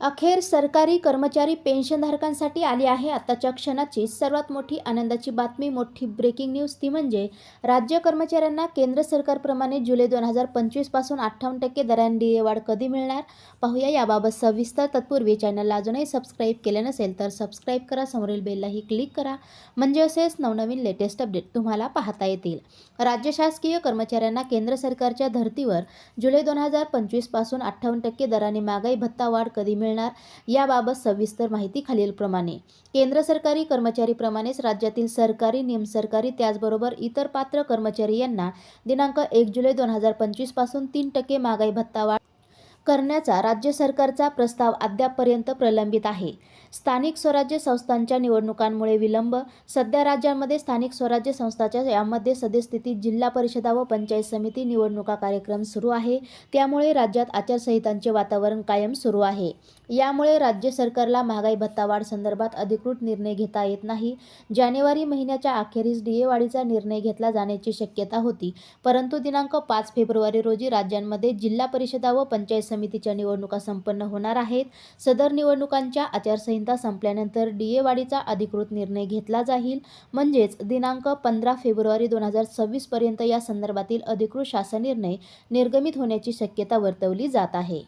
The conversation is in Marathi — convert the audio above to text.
अखेर सरकारी कर्मचारी पेन्शनधारकांसाठी आली आहे. आताच्या क्षणाची सर्वात मोठी आनंदाची बातमी मोठी ब्रेकिंग न्यूज ती म्हणजे राज्य कर्मचाऱ्यांना केंद्र सरकारप्रमाणे जुलै दोन हजार पंचवीसपासून अठ्ठावन्न टक्के दराने डी वाढ कधी मिळणार? पाहूया याबाबत सविस्तर. तत्पूर्वी चॅनलला अजूनही सबस्क्राईब केले नसेल तर सबस्क्राईब करा. समोरील बेललाही क्लिक करा. म्हणजे असेच नवनवीन लेटेस्ट अपडेट तुम्हाला पाहता येतील. राज्य शासकीय कर्मचाऱ्यांना केंद्र सरकारच्या धर्तीवर जुलै दोन हजार पंचवीसपासून अठ्ठावन्न टक्के दराने महागाई भत्ता वाढ कधी मिळणार? याबाबत सविस्तर माहिती खालीलप्रमाणे. केंद्र सरकारी कर्मचारीप्रमाणेच राज्यातील सरकारी निमसरकारी त्याचबरोबर इतर पात्र कर्मचारी यांना दिनांक एक जुलै दोन हजार पंचवीसपासून तीन टक्के महागाई भत्ता वाढ करण्याचा राज्य सरकारचा प्रस्ताव अद्यापपर्यंत प्रलंबित आहे. स्थानिक स्वराज्य संस्थांच्या निवडणुकांमुळे विलंब सध्या राज्यांमध्ये स्थानिक स्वराज्य संस्थाच्या यामध्ये सद्यस्थितीत जिल्हा परिषदा व पंचायत समिती निवडणुका कार्यक्रम सुरू आहे. त्यामुळे राज्यात आचारसंहितांचे वातावरण कायम सुरू आहे. यामुळे राज्य सरकारला महागाई भत्ता वाढ संदर्भात अधिकृत निर्णय घेता येत नाही. जानेवारी महिन्याच्या अखेरीस डीए वाढीचा निर्णय घेतला जाण्याची शक्यता होती. परंतु दिनांक पाच फेब्रुवारी रोजी राज्यांमध्ये जिल्हा परिषदा व पंचायत समितीच्या निवडणुका संपन्न होणार आहेत. सदर निवडणुकांच्या आचारसंहिता संपल्यानंतर डीए वाढीचा अधिकृत निर्णय घेतला जाईल. म्हणजेच दिनांक पंधरा फेब्रुवारी दोन हजार सव्वीसपर्यंत या संदर्भातील अधिकृत शासन निर्णय निर्गमित होण्याची शक्यता वर्तवली जात आहे.